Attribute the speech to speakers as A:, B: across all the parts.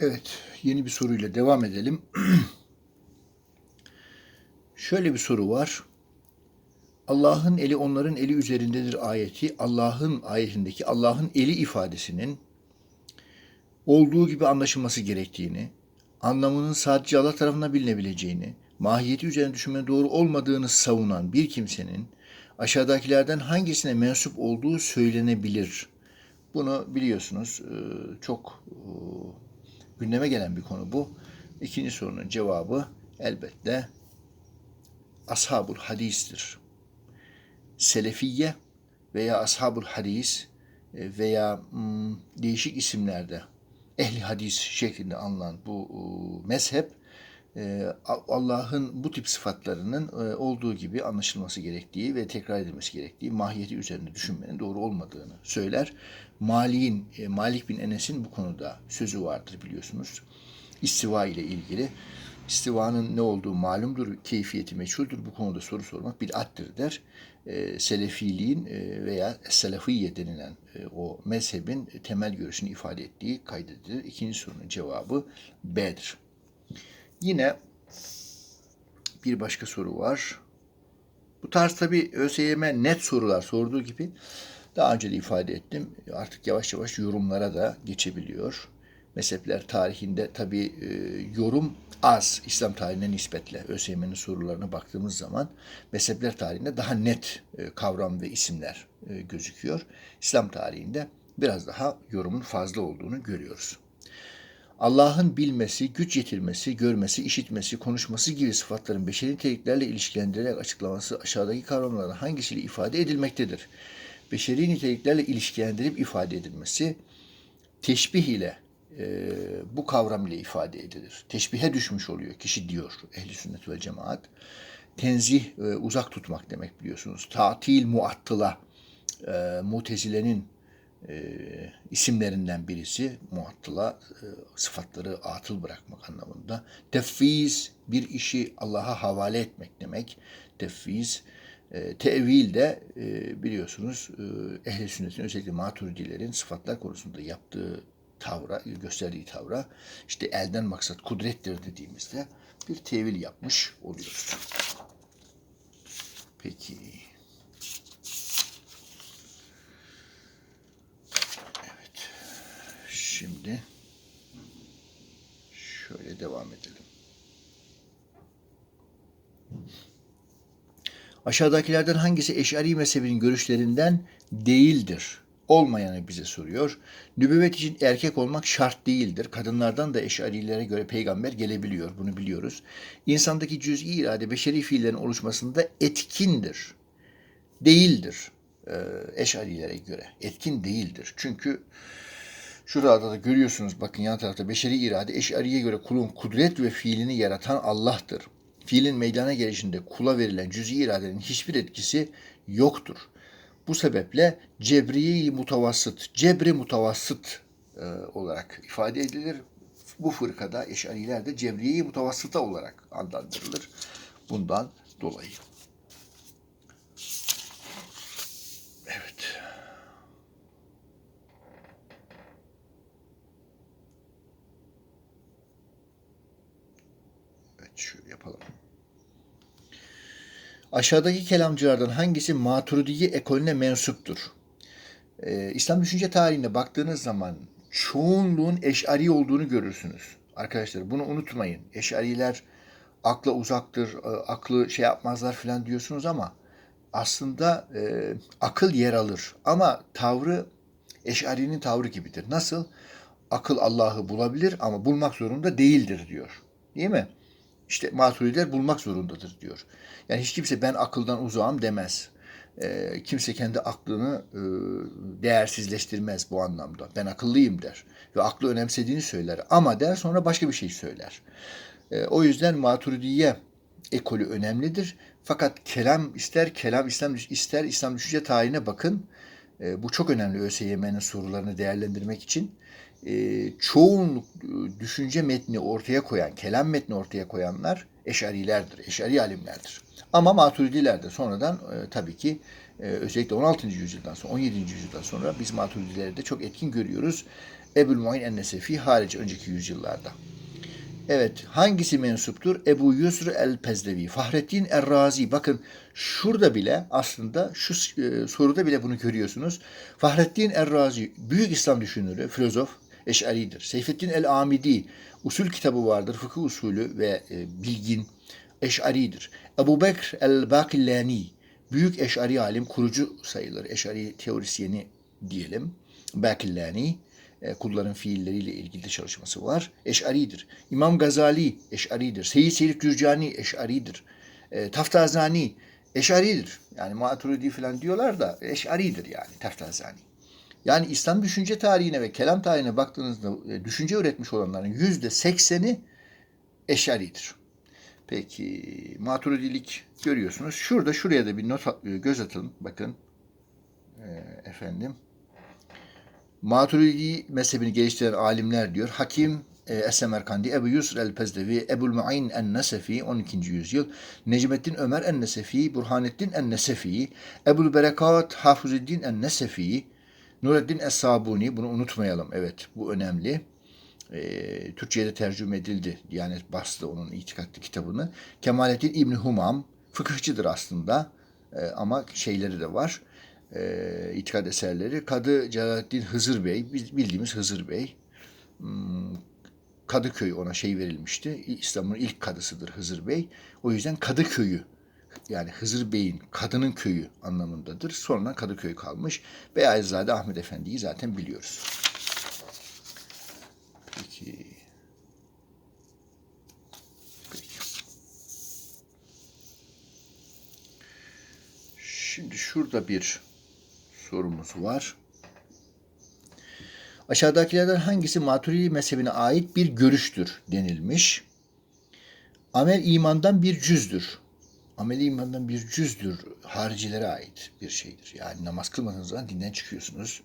A: Evet, yeni bir soruyla devam edelim. Şöyle bir soru var. Allah'ın eli onların eli üzerindedir ayeti, Allah'ın ayetindeki Allah'ın eli ifadesinin olduğu gibi anlaşılması gerektiğini, anlamının sadece Allah tarafından bilinebileceğini, mahiyeti üzerine düşünmenin doğru olmadığını savunan bir kimsenin aşağıdakilerden hangisine mensup olduğu söylenebilir. Bunu biliyorsunuz çok gündeme gelen bir konu bu. İkinci sorunun cevabı elbette ashabul hadistir. Selefiye veya ashabul hadis e, veya hmm, değişik isimlerde ehli hadis şeklinde anılan bu e, mezhep Allah'ın bu tip sıfatlarının olduğu gibi anlaşılması gerektiği ve tekrar edilmesi gerektiği mahiyeti üzerinde düşünmenin doğru olmadığını söyler. Malik'in, Malik bin Enes'in bu konuda sözü vardır biliyorsunuz. İstiva ile ilgili. İstivanın ne olduğu malumdur, keyfiyeti meçhuldür. Bu konuda soru sormak bid'attir der. E, selefiliğin e, veya selefiye denilen e, o mezhebin temel görüşünü ifade ettiği kaydedilir. İkinci sorunun cevabı B'dir. Yine bir başka soru var. Bu tarz tabi ÖSYM net sorular sorduğu gibi daha önce de ifade ettim. Artık yavaş yavaş yorumlara da geçebiliyor. Mezhepler tarihinde tabi e, yorum az İslam tarihine nispetle ÖSYM'nin sorularına baktığımız zaman mezhepler tarihinde daha net e, kavram ve isimler e, gözüküyor. İslam tarihinde biraz daha yorumun fazla olduğunu görüyoruz. Allah'ın bilmesi, güç yetirmesi, görmesi, işitmesi, konuşması gibi sıfatların beşeri niteliklerle ilişkilendirilerek açıklaması aşağıdaki kavramlardan hangisiyle ifade edilmektedir? Beşeri niteliklerle ilişkilendirip ifade edilmesi teşbih ile e, bu kavram ile ifade edilir. Teşbihe düşmüş oluyor kişi diyor ehli sünnet ve cemaat. Tenzih e, uzak tutmak demek biliyorsunuz. Tatil muattıla e, mutezilenin e, isimlerinden birisi muattıla e, sıfatları atıl bırakmak anlamında. Tefviz bir işi Allah'a havale etmek demek. Tefviz e, tevil de e, biliyorsunuz e, ehli sünnetin özellikle maturidilerin sıfatlar konusunda yaptığı tavra, gösterdiği tavra işte elden maksat kudrettir dediğimizde bir tevil yapmış oluyoruz. Peki. Şimdi şöyle devam edelim. Aşağıdakilerden hangisi Eş'ari mezhebinin görüşlerinden değildir? olmayanı bize soruyor. Nübüvvet için erkek olmak şart değildir. Kadınlardan da eşarilere göre peygamber gelebiliyor. Bunu biliyoruz. İnsandaki cüz'i irade beşeri fiillerin oluşmasında etkindir. Değildir. Ee, eşarilere göre. Etkin değildir. Çünkü şurada da görüyorsunuz bakın yan tarafta beşeri irade eşariye göre kulun kudret ve fiilini yaratan Allah'tır. Fiilin meydana gelişinde kula verilen cüz'i iradenin hiçbir etkisi yoktur. Bu sebeple cebriye mutavassıt, cebri mutavassıt e, olarak ifade edilir. Bu fırkada eşariler de cebriye mutavassıta olarak adlandırılır. Bundan dolayı. Evet. Evet şöyle yapalım. Aşağıdaki kelamcılardan hangisi Maturidiye ekolüne mensuptur? Ee, İslam düşünce tarihine baktığınız zaman çoğunluğun eşari olduğunu görürsünüz. Arkadaşlar bunu unutmayın. Eşariler akla uzaktır, e, aklı şey yapmazlar falan diyorsunuz ama aslında e, akıl yer alır. Ama tavrı eşarinin tavrı gibidir. Nasıl? Akıl Allah'ı bulabilir ama bulmak zorunda değildir diyor. Değil mi? İşte maturidiler bulmak zorundadır diyor. Yani hiç kimse ben akıldan uzağım demez. E, kimse kendi aklını e, değersizleştirmez bu anlamda. Ben akıllıyım der ve aklı önemsediğini söyler ama der sonra başka bir şey söyler. E, o yüzden maturidiye ekolü önemlidir. Fakat kelam ister kelam İslam ister İslam düşünce tarihine bakın. E, bu çok önemli ÖSYM'nin sorularını değerlendirmek için e, çoğunluk e, düşünce metni ortaya koyan, kelam metni ortaya koyanlar eşarilerdir, eşari alimlerdir. Ama maturidiler de sonradan e, tabii ki e, özellikle 16. yüzyıldan sonra, 17. yüzyıldan sonra biz maturidileri de çok etkin görüyoruz. Ebul Muin en-Nesefi hariç önceki yüzyıllarda. Evet, hangisi mensuptur? Ebu Yusr el-Pezdevi, Fahrettin Er-Razi. Bakın şurada bile aslında şu e, soruda bile bunu görüyorsunuz. Fahrettin Er-Razi, büyük İslam düşünürü, filozof, Eş'aridir. Seyfettin el-Amidi, usul kitabı vardır, fıkıh usulü ve e, bilgin, Eş'aridir. Ebu Bekr el-Bakillani, büyük Eş'ari alim, kurucu sayılır. Eş'ari teorisyeni diyelim. Bakillani, e, kulların fiilleriyle ilgili çalışması var. Eş'aridir. İmam Gazali Eş'aridir. Seyyid Seyyid Gürcani Eş'aridir. E, Taftazani Eş'aridir. Yani Maturidi falan diyorlar da Eş'aridir yani Taftazani. Yani İslam düşünce tarihine ve kelam tarihine baktığınızda e, düşünce üretmiş olanların yüzde sekseni Eş'aridir. Peki maturidilik görüyorsunuz. Şurada şuraya da bir not e, göz atın. Bakın e, efendim. Maturidi mezhebini geliştiren alimler diyor. Hakim e, Es-Semerkandi, Ebu Yusr el-Pezdevi, Ebul Mu'in en-Nesefi 12. yüzyıl, Necmettin Ömer en-Nesefi, Burhanettin en-Nesefi, Ebul Berekat Hafuzuddin en-Nesefi, Nureddin Es-Sabuni, bunu unutmayalım. Evet, bu önemli. E, Türkçe'ye de tercüme edildi. Diyanet bastı onun itikatlı kitabını. Kemalettin İbni Humam, fıkıhçıdır aslında e, ama şeyleri de var e, itikad eserleri. Kadı Celalettin Hızır Bey, biz bildiğimiz Hızır Bey. Hmm, Kadıköy ona şey verilmişti. İslam'ın ilk kadısıdır Hızır Bey. O yüzden Kadıköy'ü yani Hızır Bey'in kadının köyü anlamındadır. Sonra Kadıköy kalmış. Beyazzade Ahmet Efendi'yi zaten biliyoruz. Peki. Peki. Şimdi şurada bir sorumuz var. Aşağıdakilerden hangisi Maturidi mezhebine ait bir görüştür denilmiş. Amel imandan bir cüzdür. Amel imandan bir cüzdür. Haricilere ait bir şeydir. Yani namaz kılmadığınız zaman dinden çıkıyorsunuz.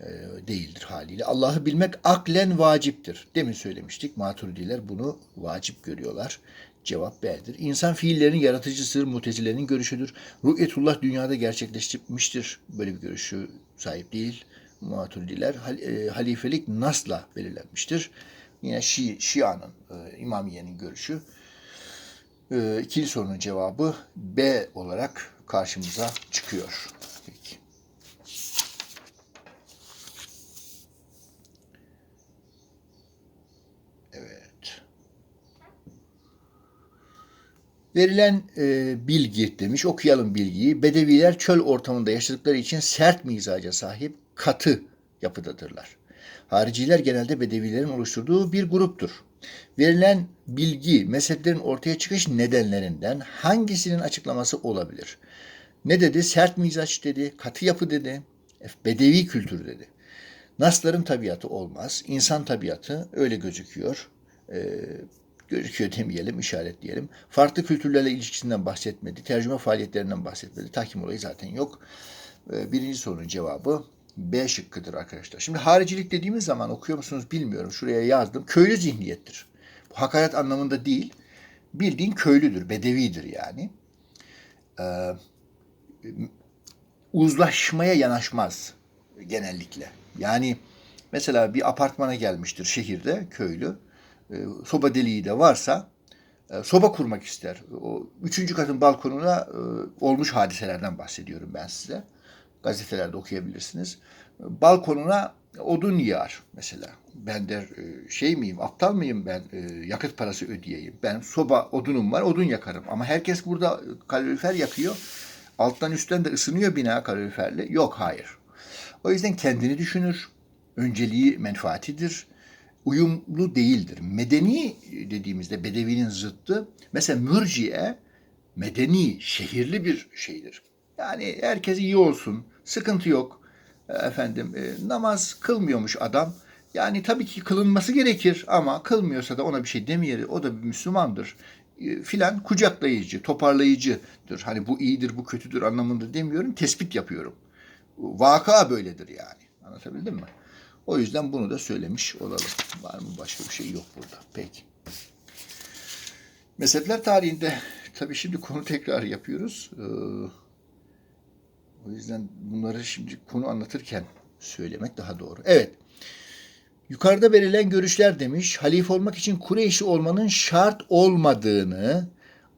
A: E, değildir haliyle. Allah'ı bilmek aklen vaciptir. Demin söylemiştik. Maturidiler bunu vacip görüyorlar. Cevap B'dir. İnsan fiillerinin yaratıcısıdır. Mutezilerin görüşüdür. Ru'yetullah dünyada gerçekleştirmiştir. Böyle bir görüşü sahip değil. Maturidiler e, halifelik nasla belirlenmiştir. Yine Şi, Şia'nın, e, İmamiye'nin görüşü. E, ikili sorunun cevabı B olarak karşımıza çıkıyor. Peki. Evet. Verilen e, bilgi demiş, okuyalım bilgiyi. Bedeviler çöl ortamında yaşadıkları için sert mizaca sahip, katı yapıdadırlar. Hariciler genelde Bedevilerin oluşturduğu bir gruptur. Verilen bilgi mezheplerin ortaya çıkış nedenlerinden hangisinin açıklaması olabilir? Ne dedi? Sert mizaç dedi, katı yapı dedi, bedevi kültür dedi. Nasların tabiatı olmaz, insan tabiatı öyle gözüküyor. Ee, gözüküyor demeyelim, işaretleyelim. Farklı kültürlerle ilişkisinden bahsetmedi, tercüme faaliyetlerinden bahsetmedi. Tahkim olayı zaten yok. Ee, birinci sorunun cevabı B şıkkıdır arkadaşlar. Şimdi haricilik dediğimiz zaman okuyor musunuz bilmiyorum. Şuraya yazdım. Köylü zihniyettir. Bu hakaret anlamında değil. Bildiğin köylüdür, bedevidir yani. Ee, uzlaşmaya yanaşmaz genellikle. Yani mesela bir apartmana gelmiştir şehirde köylü. E, soba deliği de varsa e, soba kurmak ister. O üçüncü katın balkonuna e, olmuş hadiselerden bahsediyorum ben size. Gazetelerde okuyabilirsiniz. Balkonuna odun yağar mesela. Ben der şey miyim, aptal mıyım ben yakıt parası ödeyeyim. Ben soba odunum var, odun yakarım. Ama herkes burada kalorifer yakıyor. Alttan üstten de ısınıyor bina kaloriferli. Yok hayır. O yüzden kendini düşünür. Önceliği menfaatidir. Uyumlu değildir. Medeni dediğimizde bedevinin zıttı. Mesela mürciye medeni, şehirli bir şeydir. Yani herkes iyi olsun, sıkıntı yok. Efendim e, namaz kılmıyormuş adam. Yani tabii ki kılınması gerekir ama kılmıyorsa da ona bir şey demeyelim. O da bir Müslümandır e, filan kucaklayıcı, toparlayıcıdır. Hani bu iyidir, bu kötüdür anlamında demiyorum. Tespit yapıyorum. Vaka böyledir yani. Anlatabildim mi? O yüzden bunu da söylemiş olalım. Var mı başka bir şey yok burada. Peki. Mezhepler tarihinde tabii şimdi konu tekrar yapıyoruz. Ee, o yüzden bunları şimdi konu anlatırken söylemek daha doğru. Evet. Yukarıda verilen görüşler demiş, halife olmak için Kureyşli olmanın şart olmadığını,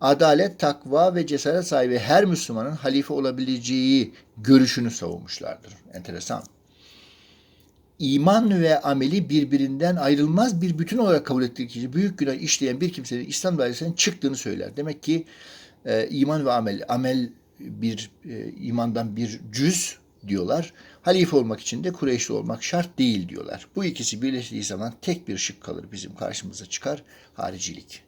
A: adalet, takva ve cesaret sahibi her Müslümanın halife olabileceği görüşünü savunmuşlardır. Enteresan. İman ve ameli birbirinden ayrılmaz bir bütün olarak kabul ettiği kişi büyük günah işleyen bir kimsenin İslam dairesinden çıktığını söyler. Demek ki e, iman ve amel, amel bir e, imandan bir cüz diyorlar. Halife olmak için de Kureyşli olmak şart değil diyorlar. Bu ikisi birleştiği zaman tek bir şık kalır bizim karşımıza çıkar haricilik.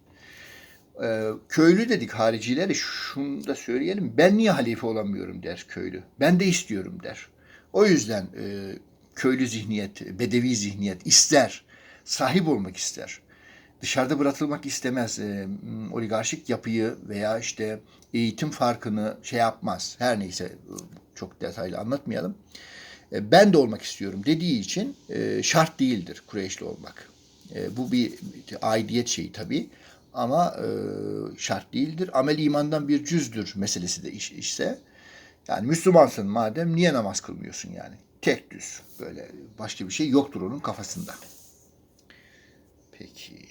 A: Ee, köylü dedik haricilere şunu da söyleyelim. Ben niye halife olamıyorum der köylü. Ben de istiyorum der. O yüzden e, köylü zihniyet, bedevi zihniyet ister. Sahip olmak ister. Dışarıda bırakılmak istemez. E, oligarşik yapıyı veya işte eğitim farkını şey yapmaz. Her neyse çok detaylı anlatmayalım. E, ben de olmak istiyorum dediği için e, şart değildir Kureyşli olmak. E, bu bir aidiyet şeyi tabii ama şart değildir. Amel imandan bir cüzdür meselesi de iş, ise. Yani Müslümansın madem niye namaz kılmıyorsun yani? Tek düz. Böyle başka bir şey yoktur onun kafasında. Peki.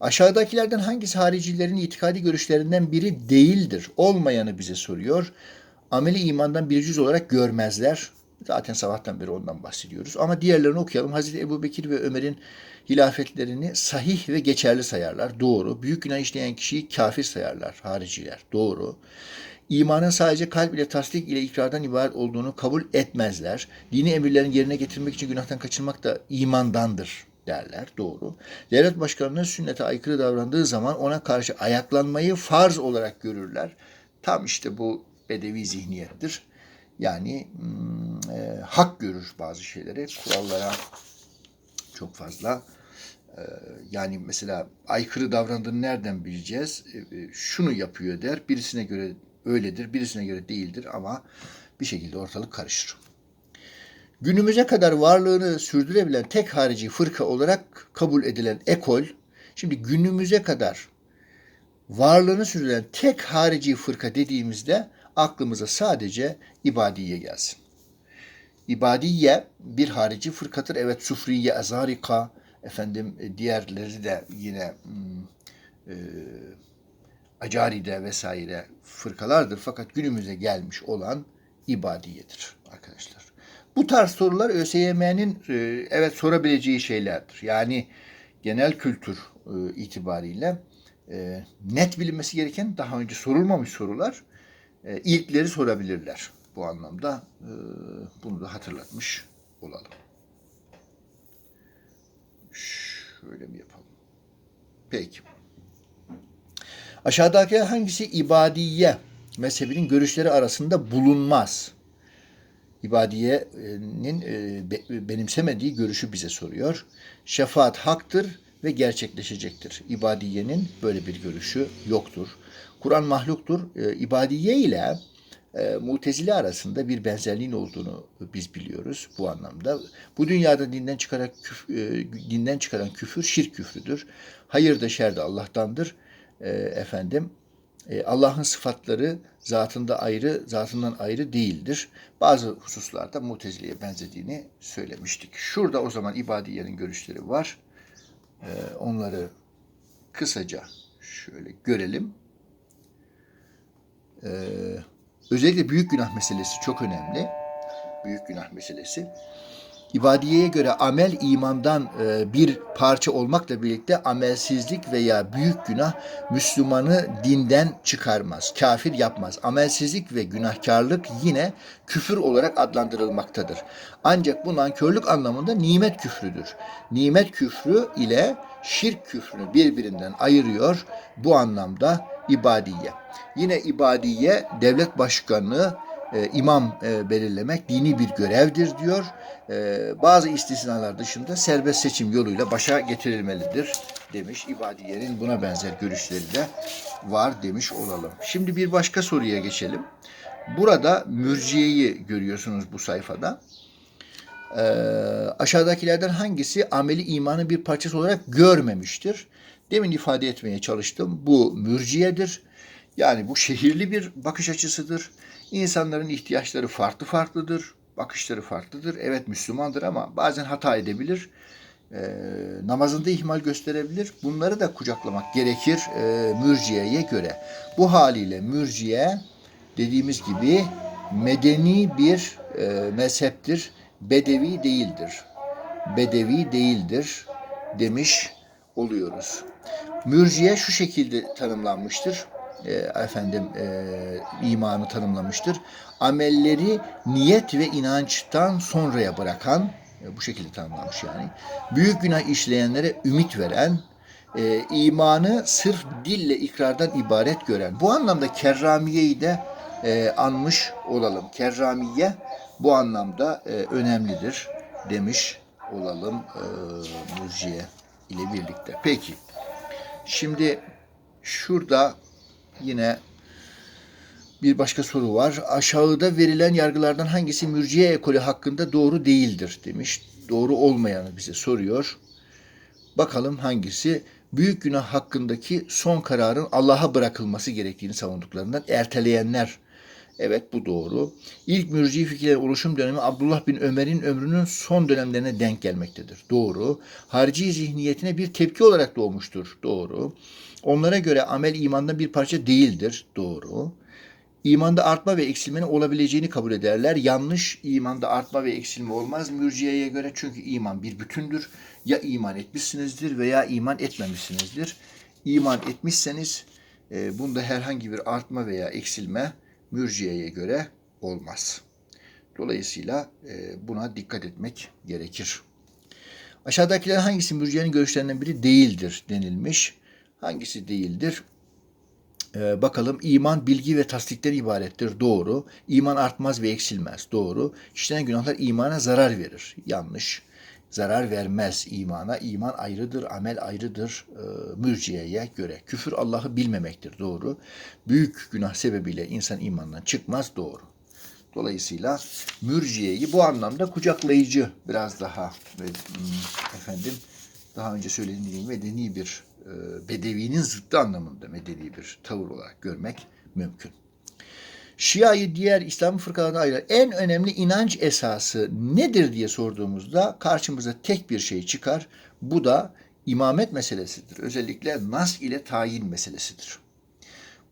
A: Aşağıdakilerden hangisi haricilerin itikadi görüşlerinden biri değildir? Olmayanı bize soruyor. Ameli imandan bir cüz olarak görmezler. Zaten sabahtan beri ondan bahsediyoruz. Ama diğerlerini okuyalım. Hazreti Ebu Bekir ve Ömer'in hilafetlerini sahih ve geçerli sayarlar. Doğru. Büyük günah işleyen kişiyi kafir sayarlar. Hariciler. Doğru. İmanın sadece kalp ile tasdik ile ikrardan ibaret olduğunu kabul etmezler. Dini emirlerin yerine getirmek için günahtan kaçınmak da imandandır derler. Doğru. Devlet başkanının sünnete aykırı davrandığı zaman ona karşı ayaklanmayı farz olarak görürler. Tam işte bu bedevi zihniyettir. Yani hmm, e, hak görür bazı şeyleri. Kurallara çok fazla e, yani mesela aykırı davrandığını nereden bileceğiz? E, e, şunu yapıyor der. Birisine göre öyledir, birisine göre değildir ama bir şekilde ortalık karışır. Günümüze kadar varlığını sürdürebilen tek harici fırka olarak kabul edilen ekol, şimdi günümüze kadar varlığını sürdüren tek harici fırka dediğimizde aklımıza sadece ibadiye gelsin. İbadiye bir harici fırkadır. Evet Sufriye, Azarika, efendim e, diğerleri de yine hmm, e, Acari'de vesaire fırkalardır. Fakat günümüze gelmiş olan ibadiyedir arkadaşlar. Bu tarz sorular ÖSYM'nin e, evet sorabileceği şeylerdir. Yani genel kültür e, itibariyle e, net bilinmesi gereken daha önce sorulmamış sorular e, ilkleri sorabilirler. Bu anlamda bunu da hatırlatmış olalım. Şöyle mi yapalım? Peki. Aşağıdaki hangisi ibadiye mezhebinin görüşleri arasında bulunmaz? İbadiye'nin e, benimsemediği görüşü bize soruyor. Şefaat haktır ve gerçekleşecektir. İbadiye'nin böyle bir görüşü yoktur. Kur'an mahluktur. E, ibadiye ile e, arasında bir benzerliğin olduğunu biz biliyoruz bu anlamda. Bu dünyada dinden çıkaran küf, e, dinden çıkaran küfür şirk küfrüdür. Hayır da şer de Allah'tandır. Efendim e, Allah'ın sıfatları zatında ayrı, zatından ayrı değildir. Bazı hususlarda mutezileye benzediğini söylemiştik. Şurada o zaman ibadiyenin görüşleri var. E, onları kısaca şöyle görelim. Ee, özellikle büyük günah meselesi çok önemli. Büyük günah meselesi. İbadiyeye göre amel imandan e, bir parça olmakla birlikte amelsizlik veya büyük günah Müslümanı dinden çıkarmaz, kafir yapmaz. Amelsizlik ve günahkarlık yine küfür olarak adlandırılmaktadır. Ancak bu nankörlük anlamında nimet küfrüdür. Nimet küfrü ile şirk küfrünü birbirinden ayırıyor. Bu anlamda ibadiye. Yine ibadiye devlet başkanlığı e, imam e, belirlemek dini bir görevdir diyor. E, bazı istisnalar dışında serbest seçim yoluyla başa getirilmelidir demiş. İbadiye'nin buna benzer görüşleri de var demiş olalım. Şimdi bir başka soruya geçelim. Burada mürciyeyi görüyorsunuz bu sayfada. E, aşağıdakilerden hangisi ameli imanın bir parçası olarak görmemiştir? Demin ifade etmeye çalıştım. Bu mürciyedir. Yani bu şehirli bir bakış açısıdır. İnsanların ihtiyaçları farklı farklıdır. bakışları farklıdır. Evet Müslümandır ama bazen hata edebilir. E, namazında ihmal gösterebilir. Bunları da kucaklamak gerekir e, mürciyeye göre. Bu haliyle mürciye dediğimiz gibi medeni bir e, mezheptir. Bedevi değildir. Bedevi değildir demiş oluyoruz. Mürciye şu şekilde tanımlanmıştır. E, efendim e, imanı tanımlamıştır. Amelleri niyet ve inançtan sonraya bırakan e, bu şekilde tanımlanmış yani. Büyük günah işleyenlere ümit veren, e, imanı sırf dille ikrardan ibaret gören. Bu anlamda kerramiyeyi de e, anmış olalım. Kerramiye bu anlamda e, önemlidir demiş olalım e, Mürciye ile birlikte. Peki. Şimdi şurada yine bir başka soru var. Aşağıda verilen yargılardan hangisi mürciye ekolü hakkında doğru değildir demiş. Doğru olmayanı bize soruyor. Bakalım hangisi? Büyük günah hakkındaki son kararın Allah'a bırakılması gerektiğini savunduklarından erteleyenler. Evet bu doğru. İlk mürci fikirlerin oluşum dönemi Abdullah bin Ömer'in ömrünün son dönemlerine denk gelmektedir. Doğru. Harici zihniyetine bir tepki olarak doğmuştur. Doğru. Onlara göre amel imandan bir parça değildir. Doğru. İmanda artma ve eksilmenin olabileceğini kabul ederler. Yanlış imanda artma ve eksilme olmaz mürciyeye göre çünkü iman bir bütündür. Ya iman etmişsinizdir veya iman etmemişsinizdir. İman etmişseniz e, bunda herhangi bir artma veya eksilme mürciyeye göre olmaz. Dolayısıyla e, buna dikkat etmek gerekir. Aşağıdakiler hangisi mürciyenin görüşlerinden biri değildir denilmiş. Hangisi değildir? Ee, bakalım iman bilgi ve tasdikten ibarettir. Doğru. İman artmaz ve eksilmez. Doğru. İşlenen günahlar imana zarar verir. Yanlış. Zarar vermez imana. İman ayrıdır, amel ayrıdır e, mürciyeye göre. Küfür Allah'ı bilmemektir. Doğru. Büyük günah sebebiyle insan imandan çıkmaz. Doğru. Dolayısıyla mürciyeyi bu anlamda kucaklayıcı biraz daha hmm, efendim daha önce söylediğim medeni bir e, bedevinin zıttı anlamında medeni bir tavır olarak görmek mümkün. Şia'yı diğer İslam fırkalarına ayıran en önemli inanç esası nedir diye sorduğumuzda karşımıza tek bir şey çıkar. Bu da imamet meselesidir. Özellikle nas ile tayin meselesidir.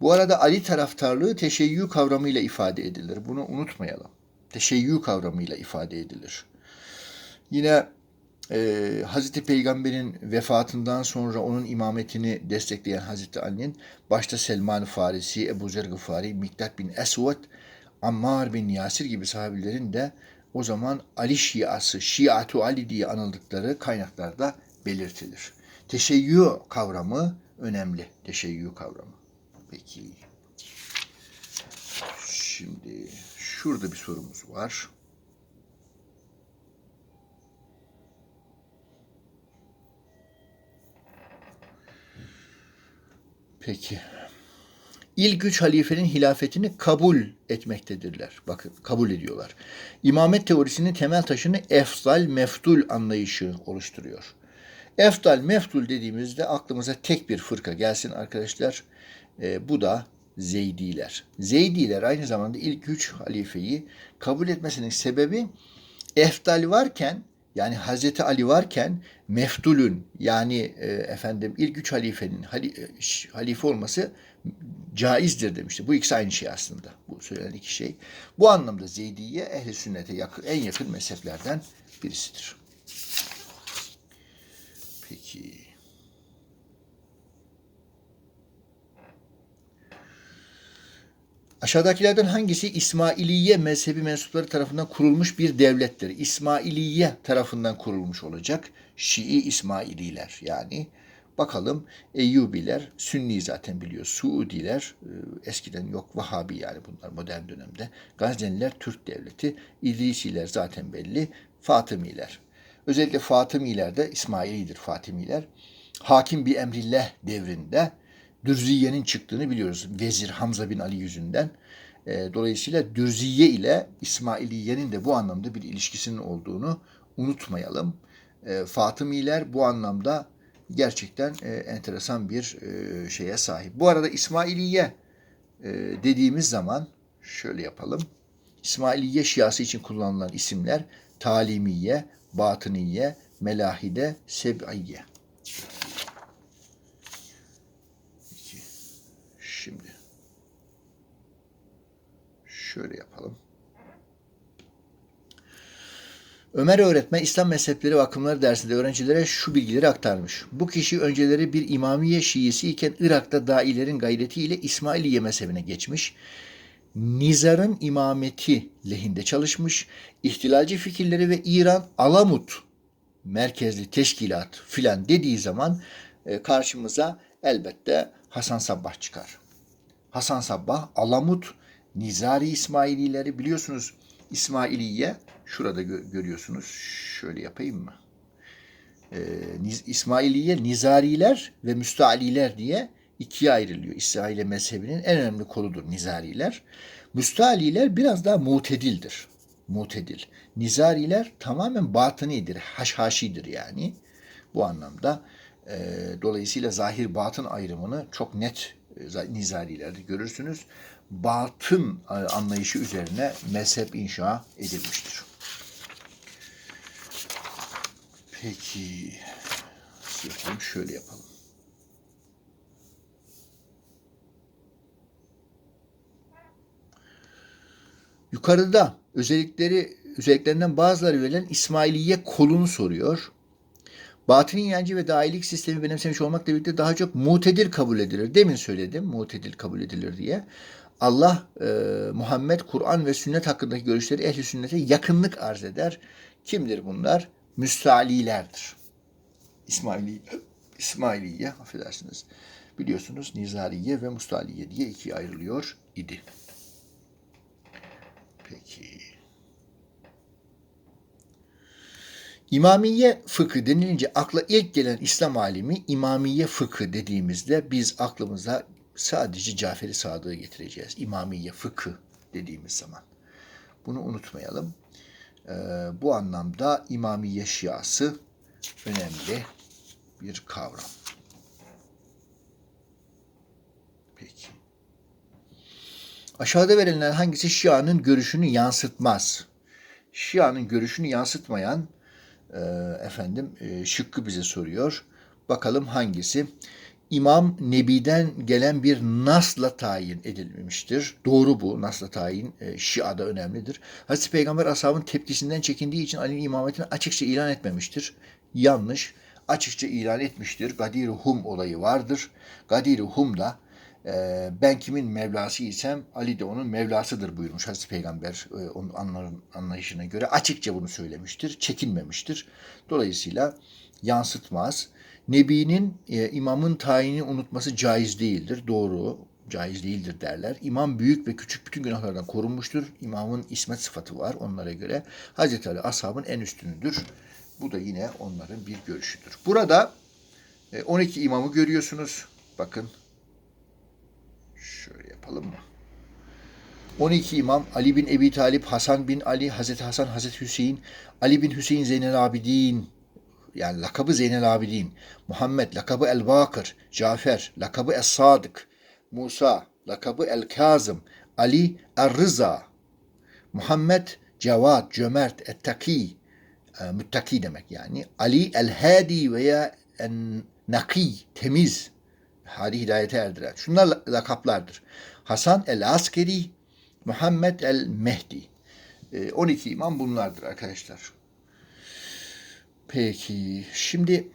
A: Bu arada Ali taraftarlığı teşeyyü kavramıyla ifade edilir. Bunu unutmayalım. Teşeyyü kavramıyla ifade edilir. Yine e, Hazreti Peygamber'in vefatından sonra onun imametini destekleyen Hazreti Ali'nin başta Selman Farisi, Ebu Zer Gıfari, Miktat bin Esved, Ammar bin Yasir gibi sahabilerin de o zaman Ali Şiası, Şiatu Ali diye anıldıkları kaynaklarda belirtilir. Teşeyyü kavramı önemli. Teşeyyü kavramı. Peki. Şimdi şurada bir sorumuz var. Peki. İlk üç halifenin hilafetini kabul etmektedirler. Bakın kabul ediyorlar. İmamet teorisinin temel taşını efsal meftul anlayışı oluşturuyor. Eftal meftul dediğimizde aklımıza tek bir fırka gelsin arkadaşlar. E, bu da Zeydiler. Zeydiler aynı zamanda ilk üç halifeyi kabul etmesinin sebebi eftal varken yani Hazreti Ali varken meftulün yani e, efendim ilk üç halifenin hali, e, halife olması caizdir demişti. Bu ikisi aynı şey aslında. Bu söylenen iki şey. Bu anlamda Zeydiye ehli sünnete yakın, en yakın mezheplerden birisidir. Peki. Aşağıdakilerden hangisi İsmailiye mezhebi mensupları tarafından kurulmuş bir devlettir? İsmailiye tarafından kurulmuş olacak. Şii İsmaililer yani. Bakalım Eyyubiler, Sünni zaten biliyor. Suudiler, e, eskiden yok Vahabi yani bunlar modern dönemde. Gazneliler Türk devleti. İdrisiler zaten belli. Fatımiler. Özellikle Fatımiler de İsmailidir Fatimiler. Hakim bir emrillah devrinde Dürziye'nin çıktığını biliyoruz. Vezir Hamza bin Ali yüzünden. E, dolayısıyla Dürziye ile İsmailiye'nin de bu anlamda bir ilişkisinin olduğunu unutmayalım. E, Fatımiler bu anlamda gerçekten e, enteresan bir e, şeye sahip. Bu arada İsmailiye e, dediğimiz zaman şöyle yapalım. İsmailiye Şiası için kullanılan isimler Talimiye, Batıniye, Melahide, Seb'iye. İki. Şimdi şöyle yapalım. Ömer öğretmen İslam mezhepleri ve akımları dersinde öğrencilere şu bilgileri aktarmış. Bu kişi önceleri bir İmamiye Şiisi iken Irak'ta dailerin gayretiyle İsmailiye mezhebine geçmiş. Nizar'ın imameti lehinde çalışmış. İhtilalci fikirleri ve İran Alamut merkezli teşkilat filan dediği zaman e, karşımıza elbette Hasan Sabbah çıkar. Hasan Sabbah, Alamut, Nizari İsmailileri biliyorsunuz İsmailiye şurada gö- görüyorsunuz. Şöyle yapayım mı? Ee, İsmailiye, Nizariler ve Müstaliler diye ikiye ayrılıyor. İsrail mezhebinin en önemli koludur Nizariler. Müstaliler biraz daha mutedildir. Mutedil. Nizariler tamamen batınidir, haşhaşidir yani. Bu anlamda e, dolayısıyla zahir batın ayrımını çok net e, Nizarilerde görürsünüz. Batın e, anlayışı üzerine mezhep inşa edilmiştir. Peki, yapalım şöyle yapalım. Yukarıda özellikleri özelliklerinden bazıları verilen İsmailiye kolunu soruyor. Batın inancı ve dahilik sistemi benimsemiş olmakla birlikte daha çok mutedil kabul edilir. Demin söyledim mutedil kabul edilir diye. Allah, e, Muhammed, Kur'an ve sünnet hakkındaki görüşleri ehli sünnete yakınlık arz eder. Kimdir bunlar? Müstalilerdir. İsmaili, İsmailiye, affedersiniz. Biliyorsunuz Nizariye ve Mustaliye diye ikiye ayrılıyor idi. Peki. İmamiye fıkı denilince akla ilk gelen İslam alimi İmamiye fıkı dediğimizde biz aklımıza sadece Caferi Sadık'ı getireceğiz. İmamiye fıkı dediğimiz zaman. Bunu unutmayalım. Ee, bu anlamda İmamiye Şiası önemli bir kavram. Peki. Aşağıda verilen hangisi Şia'nın görüşünü yansıtmaz? Şia'nın görüşünü yansıtmayan e, efendim e, şıkkı bize soruyor. Bakalım hangisi? İmam Nebi'den gelen bir nasla tayin edilmemiştir. Doğru bu. Nasla tayin e, Şia'da önemlidir. Hazreti Peygamber ashabın tepkisinden çekindiği için Ali'nin imametini açıkça ilan etmemiştir. Yanlış. Açıkça ilan etmiştir. Gadir-i Hum olayı vardır. Gadir-i Hum da e, ben kimin Mevlası isem Ali de onun Mevlasıdır buyurmuş Hazreti Peygamber e, onun anlayışına göre açıkça bunu söylemiştir, çekinmemiştir. Dolayısıyla yansıtmaz. Nebinin e, imamın tayini unutması caiz değildir. Doğru, caiz değildir derler. İmam büyük ve küçük bütün günahlardan korunmuştur. İmamın ismet sıfatı var onlara göre. Hazreti Ali ashabın en üstünüdür. Bu da yine onların bir görüşüdür. Burada e, 12 imamı görüyorsunuz. Bakın Şöyle yapalım mı? 12 imam Ali bin Ebi Talip, Hasan bin Ali, Hazreti Hasan, Hazreti Hüseyin, Ali bin Hüseyin Zeynel Abidin, yani lakabı Zeynel Abidin, Muhammed, lakabı El Bakır, Cafer, lakabı Es Sadık, Musa, lakabı El Kazım, Ali Er Rıza, Muhammed Cevat, Cömert, Ettaki, e, müttaki demek yani. Ali El Hadi veya En Naki, temiz, hadi hidayete erdiren. Şunlar lakaplardır. Hasan el Askeri, Muhammed el Mehdi. E, 12 imam bunlardır arkadaşlar. Peki şimdi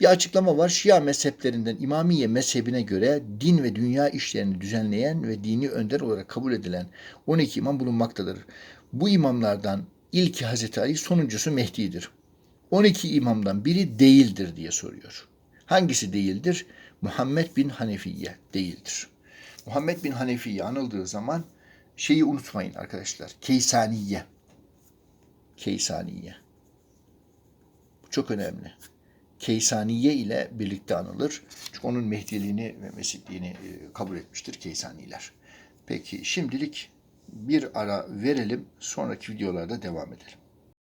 A: bir açıklama var. Şia mezheplerinden İmamiye mezhebine göre din ve dünya işlerini düzenleyen ve dini önder olarak kabul edilen 12 imam bulunmaktadır. Bu imamlardan ilki Hazreti Ali, sonuncusu Mehdi'dir. 12 imamdan biri değildir diye soruyor. Hangisi değildir? Muhammed bin Hanefiye değildir. Muhammed bin Hanefiye anıldığı zaman şeyi unutmayın arkadaşlar. Keysaniye. Keysaniye. Bu çok önemli. Keysaniye ile birlikte anılır. Çünkü onun Mehdiliğini ve Mesihliğini e, kabul etmiştir Keysaniler. Peki şimdilik bir ara verelim. Sonraki videolarda devam edelim.